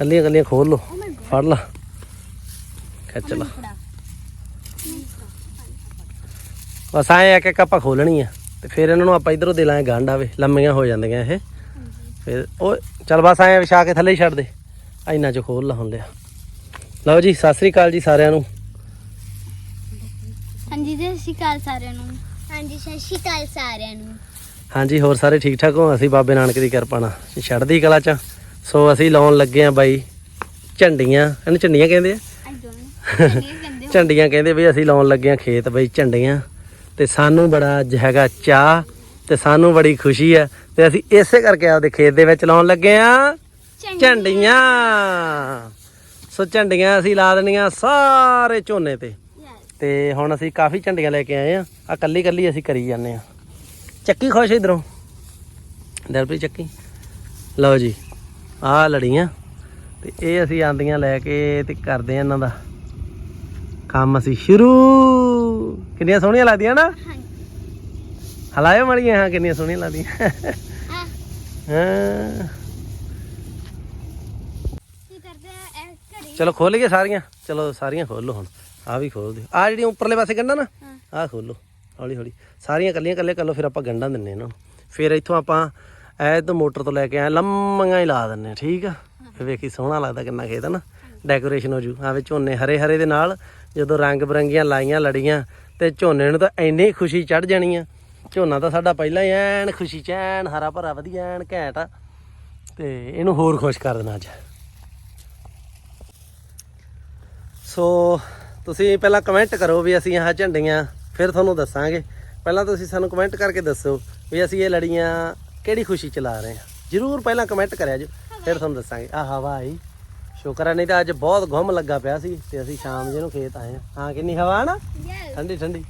ਕੱਲੀਆਂ ਕੱਲੀਆਂ ਖੋਲ ਲੋ ਫੜ ਲਾ। ਖਿੱਚ ਲਾ। ਬਸ ਐਂ ਇੱਕ ਇੱਕ ਆਪਾਂ ਖੋਲਣੀ ਆ ਤੇ ਫਿਰ ਇਹਨਾਂ ਨੂੰ ਆਪਾਂ ਇਧਰੋਂ ਦੇ ਲਾਂਗੇ ਗੰਢ ਆਵੇ ਲੰਮੀਆਂ ਹੋ ਜਾਂਦੀਆਂ ਇਹ। ਫਿਰ ਉਹ ਚੱਲ ਬਸ ਐਂ ਵਿਛਾ ਕੇ ਥੱਲੇ ਛੱਡ ਦੇ। ਇੰਨਾ ਚ ਖੋਲ ਲਾ ਹੁਣ ਲਿਆ ਲਓ ਜੀ ਸਤਿ ਸ੍ਰੀ ਅਕਾਲ ਜੀ ਸਾਰਿਆਂ ਨੂੰ। ਹਾਂਜੀ ਜੀ ਸਤਿ ਸ਼੍ਰੀ ਅਕਾਲ ਸਾਰਿਆਂ ਨੂੰ। ਹਾਂਜੀ ਸਤਿ ਸ਼੍ਰੀ ਅਕਾਲ ਸਾਰਿਆਂ ਨੂੰ। ਹਾਂਜੀ ਹੋਰ ਸਾਰੇ ਠੀਕ ਠਾਕ ਹੋ? ਅਸੀਂ ਬਾਬੇ ਨਾਨਕ ਦੀ ਕਿਰਪਾ ਨਾਲ। ਛੱਡਦੀ ਕਲਾ ਚ। ਸੋ ਅਸੀਂ ਲਾਉਣ ਲੱਗੇ ਆ ਬਾਈ ਝੰਡੀਆਂ। ਇਹਨੂੰ ਝੰਡੀਆਂ ਕਹਿੰਦੇ ਆ? ਝੰਡੀਆਂ ਕਹਿੰਦੇ ਵੀ ਅਸੀਂ ਲਾਉਣ ਲੱਗੇ ਆ ਖੇਤ ਬਈ ਝੰਡੀਆਂ। ਤੇ ਸਾਨੂੰ ਬੜਾ ਅੱਜ ਹੈਗਾ ਚਾਹ ਤੇ ਸਾਨੂੰ ਬੜੀ ਖੁਸ਼ੀ ਹੈ ਤੇ ਅਸੀਂ ਇਸੇ ਕਰਕੇ ਆਪਦੇ ਖੇਤ ਦੇ ਵਿੱਚ ਲਾਉਣ ਲੱਗੇ ਆ ਝੰਡੀਆਂ। ਸੋ ਝੰਡੀਆਂ ਅਸੀਂ ਲਾ ਦੇਣੀਆਂ ਸਾਰੇ ਝੋਨੇ ਤੇ. ਤੇ ਹੁਣ ਅਸੀਂ ਕਾਫੀ ਝੰਡੀਆਂ ਲੈ ਕੇ ਆਏ ਆ ਆ ਕੱਲੀ ਕੱਲੀ ਅਸੀਂ ਕਰੀ ਜਾਂਦੇ ਆ ਚੱਕੀ ਖੁਸ਼ ਇਧਰੋਂ? ਦਰਪੀ ਚੱਕੀ? ਲਓ ਜੀ। ਆ ਲੜੀਆਂ। ਤੇ ਇਹ ਅਸੀਂ ਆਂਦੀਆਂ ਲੈ ਕੇ ਤੇ ਕਰਦੇ ਆ ਇਹਨਾਂ ਦਾ। ਕੰਮ ਅਸੀਂ ਸ਼ੁਰੂ। ਕਿੰਨੀਆਂ ਸੋਹਣੀਆਂ ਲੱਗਦੀਆਂ ਨਾ? ਹਲਾਇਓ ਮੜੀਆਂ ਹਾਂ ਕਿੰਨੀਆਂ ਸੋਹਣੀਆਂ ਲੱਗਦੀਆਂ। ਹਾਂ। ਚਲੋ ਖੋਲ ਲਈਏ ਸਾਰੀਆਂ। ਚਲੋ ਸਾਰੀਆਂ ਖੋਲ ਲਓ ਹੁਣ। ਆ ਵੀ ਖੋਲ ਦਿਓ। ਆ ਜਿਹੜੀਆਂ ਉੱਪਰਲੇ ਪਾਸੇ ਗੰਢਾਂ ਨਾ। ਆ ਖੋਲੋ ਹੌਲੀ ਹੌਲੀ ਸਾਰੀਆਂ ਕੱਲੀਆਂ ਕੱਲੇ ਕਰ ਲਓ ਫਿਰ ਆਪਾਂ ਗੰਢਾਂ ਦਿੰਨੇ ਇਹਨਾਂ ਨੂੰ। ਫਿਰ ਇੱਥੋਂ ਆਪਾਂ ਐ ਤਾਂ ਮੋਟਰ ਤੋਂ ਲੈ ਕੇ ਆਏ ਲੰਮੀਆਂ ਹੀ ਲਾ ਦਿੰਨੇ ਠੀਕ ਆ? ਫਿਰ ਵੇਖੀ ਸੋਹਣਾ ਲੱਗਦਾ ਕਿੰਨਾ ਖੇਤ ਨਾ। ਡੈਕੋਰੇਸ਼ਨ ਹੋ ਜੂ ਆਵੇ ਝੋਨੇ ਹਰੇ ਹਰੇ ਦੇ ਨਾਲ ਜਦੋਂ ਰੰਗ ਬਰੰਗੀਆਂ ਲਾਈਆਂ ਲੜੀਆਂ ਤੇ ਝੋਨੇ ਨੂੰ ਤਾਂ ਇੰਨੀ ਖੁਸ਼ੀ ਚੜ ਜਾਣੀ ਆ। ਝੋਨਾ ਤਾਂ ਸਾਡਾ ਪਹਿਲਾਂ ਹੀ ਐਨ ਖੁਸ਼ੀ ਚ ਐਨ ਹਰਾ ਭਰਾ ਵਧੀਆ ਐਨ ਘੈਂਟ ਆ। ਤੇ ਇਹਨੂੰ ਹੋਰ ਖੁਸ਼ ਕਰ ਦੇਣਾ ਅੱਜ। ਸੋ ਤੁਸੀਂ ਪਹਿਲਾਂ ਕਮੈਂਟ ਕਰੋ ਵੀ ਅਸੀਂ ਆਹ ਝੰਡੀਆਂ ਫਿਰ ਤੁਹਾਨੂੰ ਦੱਸਾਂਗੇ। ਪਹਿਲਾਂ ਤੁਸੀਂ ਸਾਨੂੰ ਕਮੈਂਟ ਕਰਕੇ ਦੱਸੋ ਵੀ ਅਸੀਂ ਇਹ ਲੜੀਆਂ ਕਿਹੜੀ ਖੁਸ਼ੀ ਚ ਲਾ ਰਹੇ ਹਾਂ? ਜਰੂਰ ਪਹਿਲਾਂ ਕਮੈਂਟ ਕਰਿਆ ਜੀ ਫਿਰ ਤੁਹਾਨੂੰ ਦੱਸਾਂਗੇ। ਆ ਹਵਾ ਆਈ ਸ਼ੁਕਰ ਹੈ ਨਹੀਂ ਤਾਂ ਅੱਜ ਬਹੁਤ ਗੁੰਮ ਲੱਗਾ ਪਿਆ ਸੀ ਤੇ ਅਸੀਂ ਸ਼ਾਮ ਜੇ ਨੂੰ ਖੇਤ ਆਏ ਹਾਂ। ਹਾਂ ਕਿੰਨੀ ਹਵਾ ਨਾ? ਠੰਡੀ ਠੰਡੀ।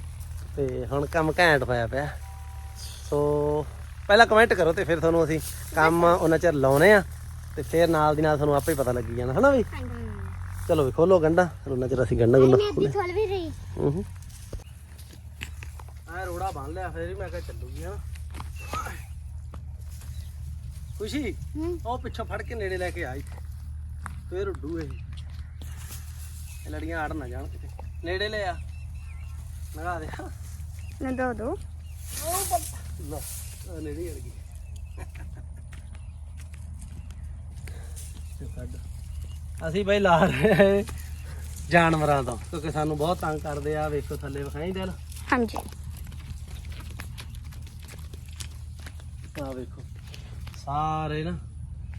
ਤੇ ਹੁਣ ਕੰਮ ਘੈਂਟ ਹੋਇਆ ਪਿਆ। ਸੋ ਪਹਿਲਾਂ ਕਮੈਂਟ ਕਰੋ ਤੇ ਫਿਰ ਤੁਹਾਨੂੰ ਅਸੀਂ ਕੰਮ ਉਹਨਾਂ ਚਿਰ ਲਾਉਨੇ ਆ ਤੇ ਫਿਰ ਨਾਲ ਦੀ ਨਾਲ ਤੁਹਾਨੂੰ ਆਪੇ ਪਤਾ ਲੱਗੀ ਜਾਣਾ ਹਨਾ ਵੀ? ਚਲੋ ਵੀ ਖੋਲੋ ਗੰਡਾ ਉਹਨਾਂ ਚਿਰ ਅਸੀਂ ਗੰਡਾ ਗੁੰਡਾ ਖੋਲ ਵੀ ਰਹੀ। ਹੂੰ ਆ ਰੋੜਾ ਬੰਨ ਲਿਆ ਫਿਰ ਹੀ ਮੈਂ ਕਿਹਾ ਚੱਲੂਗੀ ਹਾਂ ਖੁਸ਼ੀ? ਹੂੰ। ਉਹ ਪਿੱਛੋਂ ਫੜ ਕੇ ਨੇੜੇ ਲੈ ਕੇ ਆਈ। ਫੇਰ ਉੱਡੂ ਇਹ। ਇਹ ਲੜੀਆਂ ਆੜ ਨਾ ਜਾਣ ਕਿਤੇ। ਨੇੜੇ ਲੈ ਆ। ਲਗਾ ਦੇ। ਨਾ ਦੋ ਦੋ। ਲੋ ਆ ਨੇੜੇ ਹੀ ਅੜ ਗਈ। ਤੇ ਕੱਢ। ਅਸੀਂ ਬਈ ਲਾ ਰਹੇ ਜਾਨਵਰਾਂ ਤੋਂ ਕਿਉਂਕਿ ਸਾਨੂੰ ਬਹੁਤ ਤੰਗ ਕਰਦੇ ਆ ਵੇਖੋ ਥੱਲੇ ਵਿਖਾਈ ਦਿਲ ਹਾਂਜੀ। ਆ ਵੇਖੋ। ਸਾਰੇ ਨਾ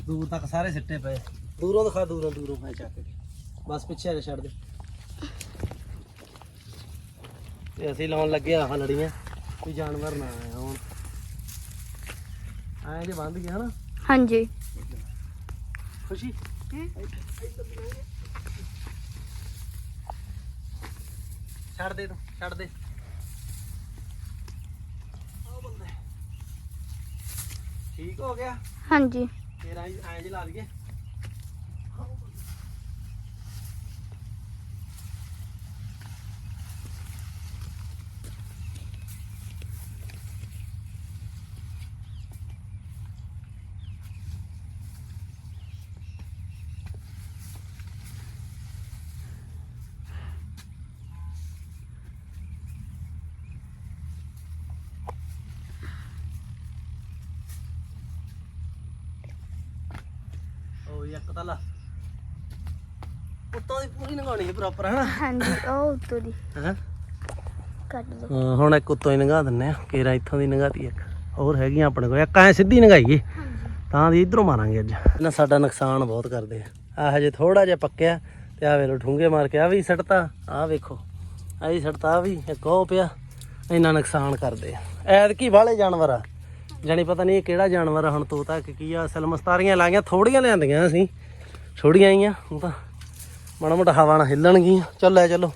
ਦੂਰ ਤੱਕ ਸਾਰੇ ਸਿੱਟੇ ਪਏ। ਦੂਰੋਂ ਦਿਖਾ ਦੂਰੋਂ ਦੂਰੋਂ ਮੈਂ ਚੱਕ ਕੇ। ਬਸ ਪਿੱਛੇ ਆ ਛੱਡ ਦੇ। ਤੇ ਅਸੀਂ ਲਾਉਣ ਲੱਗੇ ਆਹ ਲੜੀਆਂ। ਕੋਈ ਜਾਨਵਰ ਨਾ ਆਇਆ ਹੁਣ। ਆਏ ਜੇ ਬੰਦ ਗਿਆ ਨਾ ਹਾਂਜੀ। ਖੁਸ਼ੀ? ਛੱਡ ਦੇ ਤੂੰ ਛੱਡ ਦੇ ਆਹ ਬੰਦੇ ਠੀਕ ਹੋ ਗਿਆ? ਹਾਂਜੀ। ਆਈ ਐਂ ਲਾ ਲਈਏ ਉਹ ਇੱਕ ਤਾਂ ਲਾ। ਉੱਤੋਂ ਦੀ ਪੂਰੀ ਲੰਘਾਉਣੀ ਹੈ ਪ੍ਰੋਪਰ ਹਨਾ? ਹਾਂਜੀ ਉਹ ਉੱਤੋਂ ਦੀ। ਹਾਂ? ਕੱਟ ਦੋ ਹਾਂ, ਹੁਣ ਇੱਕ ਉੱਤੋਂ ਹੀ ਲੰਘਾ ਦਿੰਨੇ ਆ ਕੇਰਾ ਇੱਥੋਂ ਦੀ ਲੰਘਾਤੀ ਇੱਕ। ਹੋਰ ਹੈਗੀਆਂ ਆਪਣੇ ਕੋਲ ਇੱਕ ਐ ਸਿੱਧੀ ਲੰਘਾਈਏ ਤਾਂ ਦੀ ਇਧਰੋਂ ਮਾਰਾਂਗੇ ਅੱਜ। ਨਾ ਸਾਡਾ ਨੁਕਸਾਨ ਬਹੁਤ ਕਰਦੇ ਆ। ਆ ਹਜੇ ਥੋੜਾ ਜਿਹਾ ਪੱਕਿਆ ਤੇ ਆ ਵੇਲੋ ਠੁੰਗੇ ਮਾਰ ਕੇ ਆ ਵੀ ਸੜਤਾ ਆ ਵੇਖੋ। ਆ ਵੀ ਸੜਤਾ ਆਹ ਵੀ ਇੱਕ ਉਹ ਪਿਆ। ਇੰਨਾ ਨੁਕਸਾਨ ਕਰਦੇ ਆ। ਐਤਕੀ ਵਾਲੇ ਜਾਨਵਰ ਆ। ਜਾਣੀ ਪਤਾ ਨਹੀਂ ਇਹ ਕਿਹੜਾ ਜਾਨਵਰ ਹੁਣ ਤੋਤਾ ਕਿ ਕੀ ਆ, ਅਸਲ ਮਸਤਾਰੀਆਂ ਲਾਈਆਂ ਥੋੜੀਆਂ ਲਿਆਂਦੀਆਂ ਅਸੀਂ। ਥੋੜੀਆਂ ਆਈਆਂ ਹੁਣ ਤਾਂ ਮਾੜਾ ਮੋਟਾ ਹਵਾ ਨਾਲ ਹਿੱਲਣਗੀਆਂ। ਚੱਲ ਲੈ ਚੱਲੋ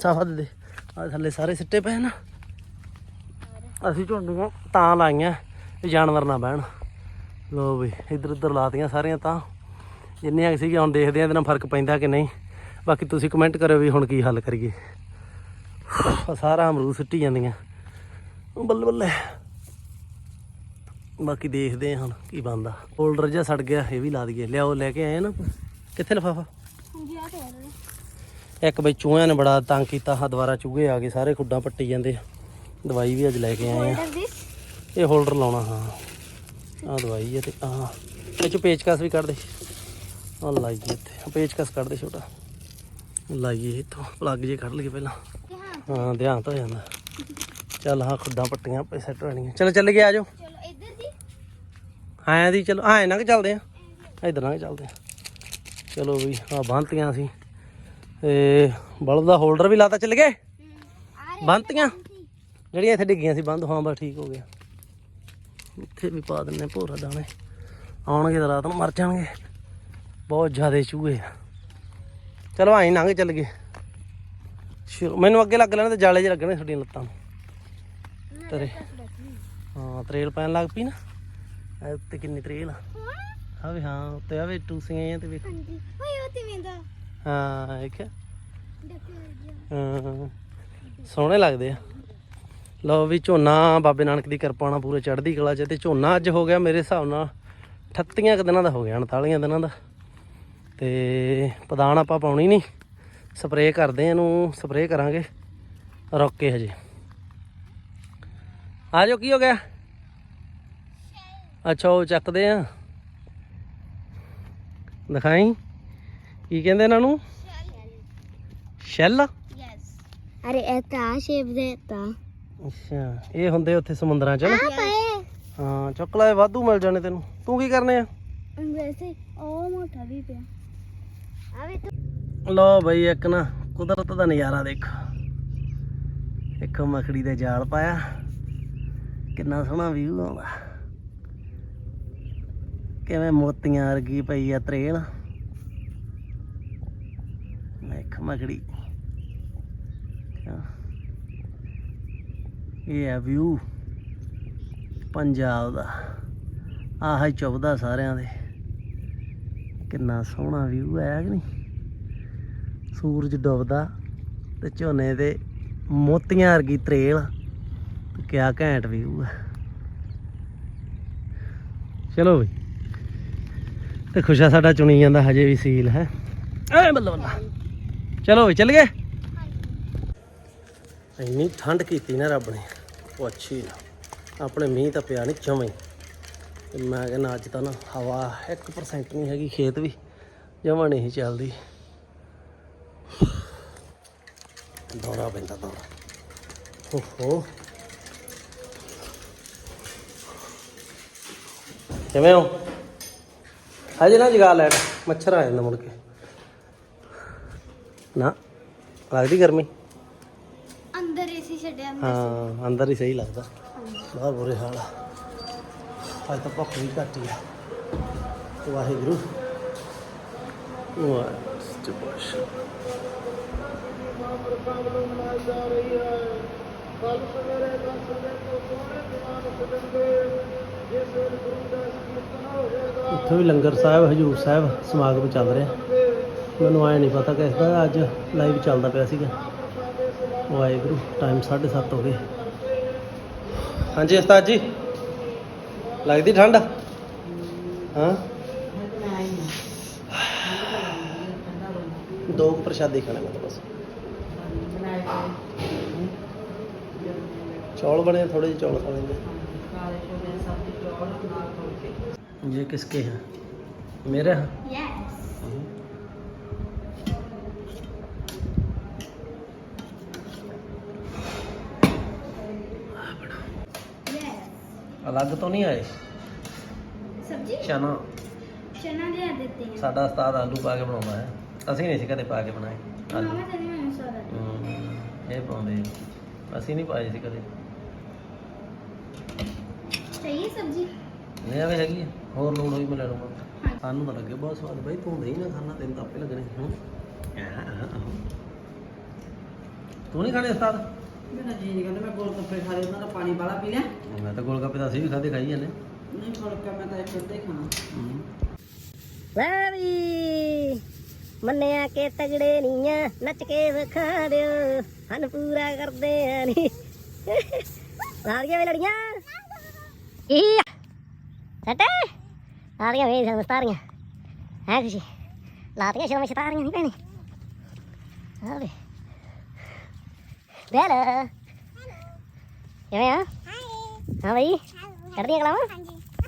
ਸਾਫਾ ਦੇ ਦੇ। ਆ ਥੱਲੇ ਸਾਰੇ ਸਿੱਟੇ ਪਏ ਨਾ। ਅਸੀਂ ਝੁੰਡੀਆਂ ਤਾਂ ਲਾਈਆਂ, ਇਹ ਜਾਨਵਰ ਨਾ ਬਹਿਣ। ਲੋ ਵੀ ਇੱਧਰ ਉੱਧਰ ਲਾਤੀਆਂ ਸਾਰੀਆਂ ਤਾਂ। ਜਿੰਨੀਆਂ ਕੁ ਸੀਗੀਆਂ, ਹੁਣ ਦੇਖਦੇ ਆ ਇਹਦੇ ਨਾਲ ਫ਼ਰਕ ਪੈਂਦਾ ਕਿ ਨਹੀਂ। ਬਾਕੀ ਤੁਸੀਂ ਕਮੈਂਟ ਕਰਿਓ ਵੀ ਹੁਣ ਕੀ ਹੱਲ ਕਰੀਏ। ਸਾਰਾ ਅਮਰੂਦ ਸਿੱਟੀ ਜਾਂਦੀਆਂ। ਬੱਲੇ ਬੱਲੇ ਬਾਕੀ ਦੇਖਦੇ ਆ ਹੁਣ ਕੀ ਬਣਦਾ। ਫੋਲਡਰ ਜਿਹਾ ਸੜ ਗਿਆ ਇਹ ਵੀ ਲਾ ਦਈਏ। ਲਿਆਓ ਲੈ ਕੇ ਆਏ ਨਾ। ਕਿੱਥੇ ਲਫਾਫਾ? ਹਾਂਜੀ ਆ ਤੇ ਇੱਕ ਬਈ ਚੂਹਿਆਂ ਨੇ ਬੜਾ ਤੰਗ ਕੀਤਾ ਹਾਂ ਦੁਬਾਰਾ ਚੂਹੇ ਆ ਗਏ ਸਾਰੇ ਖੁੱਡਾਂ ਪੱਟੀ ਜਾਂਦੇ ਦਵਾਈ ਵੀ ਅੱਜ ਲੈ ਕੇ ਆਏ ਆ। ਹੋਲਡਰ ਇਹ ਹੋਲਡਰ ਲਾਉਣਾ ਹਾਂ। ਆ ਦਵਾਈ ਹੈ ਤੇ ਆ ਇਹ ਚੋਂ ਪੇਚਕਸ ਵੀ ਕੱਢ ਦੇ। ਆ ਲਾਈਏ ਇੱਥੇ। ਪੇਚਕਸ ਕੱਢ ਦੇ ਛੋਟਾ। ਲਾਈਏ ਇੱਥੋਂ। ਪਲੱਗ ਜੇ ਕੱਢ ਲਈਏ ਪਹਿਲਾਂ। ਹਾਂ ਹਾਂ ਧਿਆਨ ਤਾਂ ਹੋ ਜਾਂਦਾ। ਚੱਲ ਹਾਂ ਖੁੱਡਾਂ ਪੱਟੀਆਂ ਪੈ ਸੈੱਟ ਹੋਣੀਆਂ ਚਲੋ ਚੱਲ ਗਏ ਆ ਜਾਓ। ਆਇਆ ਦੀ, ਚਲੋ ਆਏ ਨਾ ਕਿ ਚੱਲਦੇ ਆ? ਇਧਰ ਨਾ ਚੱਲਦੇ ਆ। ਚਲੋ ਵੀ ਆ ਬੰਨਤੀਆਂ ਸੀ। ਤੇ ਬਲਬ ਦਾ ਹੋਲਡਰ ਵੀ ਲਾਤਾ, ਚੱਲ ਗਏ? ਆ ਬੰਨਤੀਆਂ ਜਿਹੜੀਆਂ ਇੱਥੇ ਡਿੱਗੀਆਂ ਸੀ, ਬੰਦ, ਹਾਂ, ਬਸ ਠੀਕ ਹੋ ਗਿਆ। ਇੱਥੇ ਵੀ ਪਾ ਦਿੰਨੇ ਭੋਰਾ ਦਾਣੇ। ਆਉਣਗੇ ਤਾਂ ਰਾਤ ਨੂੰ ਮਰ ਜਾਣਗੇ। ਬਹੁਤ ਜ਼ਿਆਦੇ ਚੂਹੇ ਆ। ਚਲੋ ਆਈ ਲੰਘ ਚੱਲ ਗਏ। ਮੈਨੂੰ ਅੱਗੇ ਲੱਗ ਲੈਣ ਤੇ ਜਾਲੇ 'ਚ ਲੱਗਣੇ ਤੁਹਾਡੀਆਂ ਲੱਤਾਂ ਨੂੰ। ਤੇਰੇ ਹਾਂ, ਤਰੇਲ ਪੈਣ ਲੱਗ ਪਈ ਨਾ। ਇਹ ਉੱਤੇ ਕਿੰਨੀ ਆ। ਆ ਵੀ ਹਾਂ ਉੱਤੇ ਆ ਵੀ ਟੂਸੀਆਂ ਜਿਹੀਆਂ ਤੇ ਵੇਖ। ਹਾਂਜੀ। ਓਏ ਉਹ ਤੇ ਵੇਂਦਾ। ਹਾਂ ਹਾਂ ਸੋਹਣੇ ਲੱਗਦੇ ਆ। ਲਓ ਵੀ ਝੋਨਾ ਬਾਬੇ ਨਾਨਕ ਦੀ ਕਿਰਪਾ ਨਾਲ ਪੂਰੇ ਚੜ੍ਹਦੀ ਕਲਾ ਚ ਤੇ ਝੋਨਾ ਅੱਜ ਹੋ ਗਿਆ ਮੇਰੇ ਹਿਸਾਬ ਨਾਲ 38 ਕੁ ਦਿਨਾਂ ਦਾ ਹੋ ਗਿਆ 39 ਦਿਨਾਂ ਦਾ। ਤੇ ਪਦਾਨ ਆਪਾਂ ਪਾਉਣੀ ਨਹੀਂ। ਸਪਰੇਅ ਕਰਦੇ ਆ ਇਹਨੂੰ ਸਪਰੇਅ ਕਰਾਂਗੇ। ਰੁੱਕ ਕੇ ਹਜੇ। ਆ ਜਾਓ ਕੀ ਹੋ ਗਿਆ? ਅੱਛਾ ਉਹ ਚੱਕਦੇ ਆ। ਦਿਖਾਈ। ਕੀ ਕਹਿੰਦੇ ਇਹਨਾਂ ਨੂੰ? ਸ਼ੈਲ। ਯੈਸ ਅਰੇ ਇਹ ਤਾਂ ਸ਼ੇਪ ਦੇ ਤਾਂ। ਅੱਛਾ ਇਹ ਹੁੰਦੇ ਉੱਥੇ ਸਮੁੰਦਰਾਂ 'ਚ ਨਾ? ਆ ਪਏ। ਹਾਂ ਚੁੱਕ ਲੈ ਵਾਧੂ ਮਿਲ ਜਾਣੇ ਤੈਨੂੰ। ਤੂੰ ਕੀ ਕਰਨੇ ਆ? ਵੈਸੇ ਉਹ ਮੋਟਾ ਵੀ ਪਿਆ। ਆਵੇ ਤੂੰ। ਲੋ ਬਈ ਇੱਕ ਨਾ ਕੁਦਰਤ ਦਾ ਨਜ਼ਾਰਾ ਦੇਖੋ। ਇੱਕ ਮਖੜੀ ਦੇ ਜਾਲ ਪਾਇਆ। ਕਿੰਨਾ ਸੋਹਣਾ ਵਿਊ ਆਉਂਦਾ। ਕਿਵੇਂ ਮੋਤੀਆਂ ਵਰਗੀ ਪਈ ਆ ਤਰੇਲ ਇੱਕ ਮਖੜੀ ਇਹ ਆ ਵਿਊ ਪੰਜਾਬ ਦਾ। ਆਹ ਹੀ ਚੁੱਭਦਾ ਸਾਰਿਆਂ ਦੇ। ਕਿੰਨਾ ਸੋਹਣਾ ਵਿਊ ਆਇਆ ਕਿ ਨਹੀਂ? ਸੂਰਜ ਡੁੱਬਦਾ ਤੇ ਝੋਨੇ ਦੇ ਮੋਤੀਆਂ ਵਰਗੀ ਤਰੇਲ ਕਿਆ ਘੈਂਟ ਵਿਊ ਹੈ। ਚਲੋ ਬਈ। ਤੇ ਖੁਸ਼ਾ ਸਾਡਾ ਚੁਣੀ ਜਾਂਦਾ ਹਜੇ ਵੀ ਸੀਲ ਹੈ? ਐ ਬੱਲਾ ਬੱਲਾ। ਚਲੋ ਚੱਲ ਗਏ? ਇੰਨੀ ਠੰਡ ਕੀਤੀ ਨਾ ਰੱਬ ਨੇ। ਉਹ ਅੱਛੀ ਨਾ ਆਪਣੇ ਮੀਂਹ ਤਾਂ ਪਿਆ ਨਹੀਂ ਜਮਾਂ ਹੀ। ਤੇ ਮੈਂ ਕਹਿੰਦਾ ਅੱਜ ਤਾਂ ਨਾ ਹਵਾ 1% ਨਹੀਂ ਹੈਗੀ ਖੇਤ ਵੀ। ਜਮਾਂ ਨਹੀਂ ਚੱਲਦੀ। ਦੌਰਾ ਪੈਂਦਾ ਦੌਰਾ। ਓਹੋ। ਕਿਵੇਂ ਹੋ? ਹਜੇ ਨਾ ਜਗਾ ਲੈਟ ਮੱਛਰ ਆ ਜਾਂਦਾ ਮੁੜ ਕੇ ਨਾ ਲੱਗਦੀ ਗਰਮੀ ਅੰਦਰ ਏਸੀ ਛੱਡਿਆ ਮੈਂ ਹਾਂ ਅੰਦਰ ਹੀ ਸਹੀ ਲੱਗਦਾ ਬਾਹਰ ਬੁਰੇ ਹਾਲ ਆ ਅੱਜ ਤਾਂ ਭੁੱਖ ਵੀ ਘੱਟ ਹੀ ਆ ਵਾਹਿਗੁਰੂ ਵਾਹਿਗੁਰੂ ਸੱਚੇ ਪਾਤਸ਼ਾਹ ਇੱਥੇ ਵੀ ਲੰਗਰ ਸਾਹਿਬ, ਹਜੂਰ ਸਾਹਿਬ ਸਮਾਗਮ ਚੱਲ ਰਿਹਾ। ਮੈਨੂੰ ਆਇਆ ਨਹੀਂ ਪਤਾ ਕਿਸ ਦਾ ਅੱਜ ਲਾਈਵ ਚੱਲਦਾ ਪਿਆ ਸੀਗਾ। ਵਾਹਿਗੁਰੂ ਟਾਈਮ 7:30 ਹੋ ਗਏ। ਹਾਂਜੀ ਉਸਤਾਦ ਜੀ, ਲੱਗਦੀ ਠੰਡ? ਹਾਂ? ਦੋ ਕੁ ਪ੍ਰਸ਼ਾਦੇ ਖਾਣੇ ਮੈਂ ਬਸ। ਚੌਲ ਬਣੇ ਥੋੜੇ ਜਿਹੇ ਚੌਲ ਖਾ ਲੈਂਦੇ। ये किसके हैं मेरे हैं ਯੈਸ ਯੈਸ अलग तो नहीं आए ਸਬਜੀ चना ਚਨਾ ਲਿਆ ਦਿੱਤੇ हैं ਸਾਡਾ ਉਸਤਾਦ ਆਲੂ ਪਾ ਕੇ ਬਣਾਉਂਦਾ ਹੈ ਅਸੀਂ ਨਹੀਂ ਸੀ ਕਦੇ ਪਾ ਕੇ ਬਣਾਏ ਆਲੂ ਮਾਮਾ ਤੇਰੀ ਮੈਨੂੰ ਸਾਰਾ ਹਮ, ਇਹ ਪਾਉਂਦੇ ਅਸੀਂ ਨਹੀਂ ਪਾਏ ਸੀ ਕਦੇ ਚਾਹੀਏ ਸਬਜੀ? ਨਹੀਂ ਆਵੇ ਹੈਗੀ ਆ। ਹੋਰ ਲੋੜ ਹੋਈ ਮੈਂ ਲੈ ਲਵਾਂਗਾ ਸਾਨੂੰ ਤਾਂ ਲੱਗੇ ਬਹੁਤ ਸਵਾਦ। ਬਈ ਤੂੰ ਨਹੀਂ ਨਾ ਖਾਣਾ ਤੈਨੂੰ ਤਾਂ ਆਪੇ ਲੱਗਣੇ। ਹੂੰ। ਤੂੰ ਨਹੀਂ ਖਾਣੇ ਉਸਤਾਦ? ਮੇਰਾ ਜੀ ਨਹੀਂ ਕਰਦਾ ਮੈਂ ਗੋਲ ਗੱਪੇ ਖਾ ਲਏ ਉਹਨਾਂ ਦਾ ਪਾਣੀ ਵਾਲਾ ਪੀ ਲਿਆ। ਮੈਂ ਤਾਂ ਗੋਲ ਗੱਪੇ ਤਾਂ ਅਸੀਂ ਵੀ ਖਾਦੇ ਖਾਈ ਜਾਂਦੇ। ਨਹੀਂ ਫੁਲਕਾ ਮੈਂ ਤਾਂ ਇੱਕ ਅੱਧਾ ਹੀ ਖਾਣਾ। ਲੈ ਵੀ ਮੰਨਿਆ ਕਿ ਤਗੜੇ ਨੀਆਂ ਨੱਚ ਕੇ ਵਿਖਾ ਦਿਓ। ਹਨ ਪੂਰਾ ਕਰਦੇ ਆ ਨੀ। ਸਾਰੀਆਂ ਵੇ ਲੜੀਆਂ ਇਹ ਸੱਟ ਸਾਰੀਆਂ ਵੇ ਸਮਸਤਾਰੀਆਂ ਹੈ ਖੁਸ਼ੀ ਲਾਤੀਆਂ ਸ਼ਰਮ ਸ਼ਤਾਰੀਆਂ ਨਹੀਂ ਭੈਣੇ ਹਾਂ ਵੇ ਬੈਲ ਕਿਵੇਂ ਆ ਹਾਂ ਬਈ ਕਰਦੀਆਂ ਕਲਾਵਾਂ ਹਾਂਜੀ